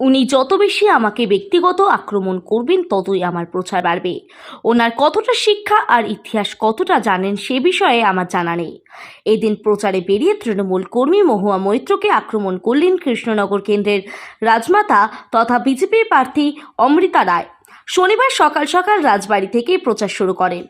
উনি যত বেশি আমাকে ব্যক্তিগত আক্রমণ করবেন, ততই আমার প্রচার বাড়বে। ওনার কতটা শিক্ষা আর ইতিহাস কতটা জানেন, সে বিষয়ে আমার জানা নেই। এদিন প্রচারে বেরিয়ে তৃণমূল কর্মী মহুয়া মৈত্রকে আক্রমণ করলেন কৃষ্ণনগর কেন্দ্রের রাজমাতা তথা বিজেপি প্রার্থী অমৃতা রায়। শনিবার সকাল সকাল রাজবাড়ি থেকে প্রচার শুরু করেন।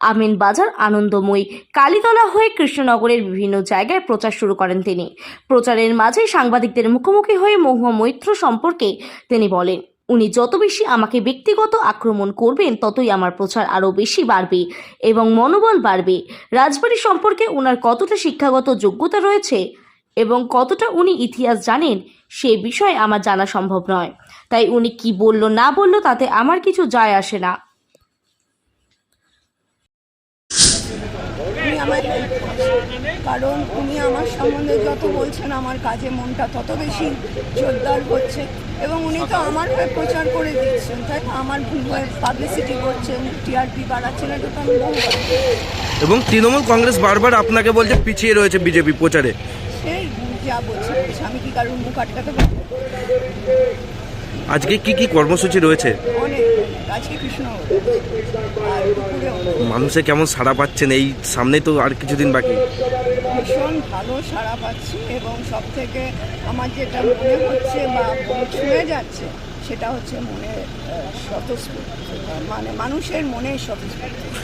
আমিন বাজার আনন্দময়ী। কালীতলা হয়ে কৃষ্ণনগরের বিভিন্ন জায়গায় প্রচার শুরু করেন তিনি। প্রচারের মাঝে সাংবাদিকদের মুখোমুখি হয়ে মহুয়া মৈত্র সম্পর্কে তিনি বলেন, উনি যত বেশি আমাকে ব্যক্তিগত আক্রমণ করবেন, ততই আমার প্রচার আরও বেশি বাড়বে এবং মনোবল বাড়বে। রাজবাড়ি সম্পর্কে ওনার কতটা শিক্ষাগত যোগ্যতা রয়েছে এবং কতটা উনি ইতিহাস জানেন, সে বিষয়ে আমার জানা সম্ভব নয়। তাই উনি কি বলল না বলল তাতে আমার কিছু যায় আসে না। উনি আমার হেল্প কারণ উনি আমার সম্বন্ধে যত বলছেন আমার কাজে মনটা তত বেশি জোরদার হচ্ছে এবং উনি তো আমার হয়ে প্রচার করে দিচ্ছেন। তাই? আমার হয়ে পাবলিসিটি করছেন টিআরপি বাড়াচ্ছেন এটা তো আমি এবং তৃণমূল কংগ্রেস বারবার আপনাকে বলছে পিছিয়ে রয়েছে বিজেপি প্রচারে। সে যা বলছে। আমি কি কারণ মুখ আটকাতে পারব আজকে কি কি কর্মসূচি রয়েছে? অনেক আজকে কৃষ্ণ মানুষে কেমন সাড়া পাচ্ছেন? এই সামনে তো আর কিছুদিন বাকি। ভীষণ ভালো সাড়া পাচ্ছি এবং সব থেকে আমার যেটা মনে হচ্ছে বা ছুঁয়ে যাচ্ছে সেটা হচ্ছে মনে স্বতঃস্ফূর্ত মানে মানুষের মনে স্বতঃস্ফূর্ত।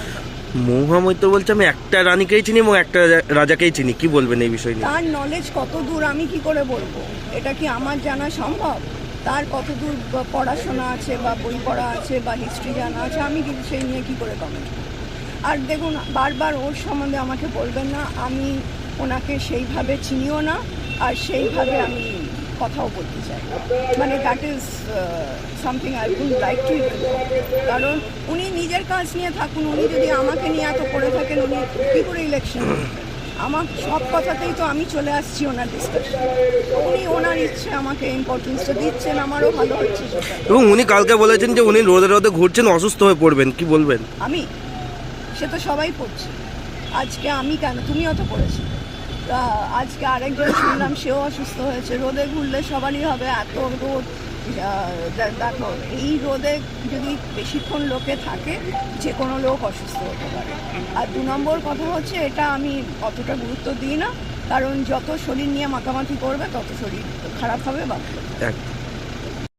মহুয়া মৈত্র বলছে আমি একটা রানীকেই চিনি এবং একটা রাজা- রাজাকেই চিনি। কি বলবেন এই বিষয় নিয়ে? তার নলেজ কত দূর আমি কি করে বলব? এটা কি আমার জানা সম্ভব? তার কত দূর পড়াশোনা আছে বা বই পড়া আছে বা হিস্ট্রি জানা আছে, আমি কিন্তু সেই নিয়ে কী করে কমেন্ট আর দেখুন, বারবার ওর সম্বন্ধে আমাকে বলবেন না, আমি ওনাকে সেইভাবে চিনিও না, আর সেইভাবে আমি কথাও বলতে চাই মানে that is something I would like to কারণ উনি নিজের কাজ নিয়ে থাকুন, উনি যদি আমাকে নিয়ে এত করে থাকেন, উনি কী করে ইলেকশন আমার সব কথাতেই তো আমি চলে আসছি ওনার ডিসকাশন উনি ওনার ইচ্ছে আমাকে ইম্পর্টেন্সটা দিচ্ছেন আমারও ভালো হচ্ছে সেটা। এবং উনি কালকে বলেছেন যে উনি রোদে রোদে ঘুরছেন অসুস্থ হয়ে পড়বেন কি বলবেন? আমি? সে তো সবাই পড়ছে। আজকে আমি কেন? তুমি অত পড়েছো। আজকে আরেকজন শুনলাম, সেও অসুস্থ হয়েছে। রোদে ঘুরলে সবারই হবে এত রোদ। দেখো, এই রোদে যদি বেশিক্ষণ লোকে থাকে, যে কোনো লোক অসুস্থ হতে পারে। আর দু নম্বর কথা হচ্ছে, এটা আমি অতটা গুরুত্ব দিই না, কারণ যত শরীর নিয়ে মাতামাতি করবে, তত শরীর খারাপ হবে বা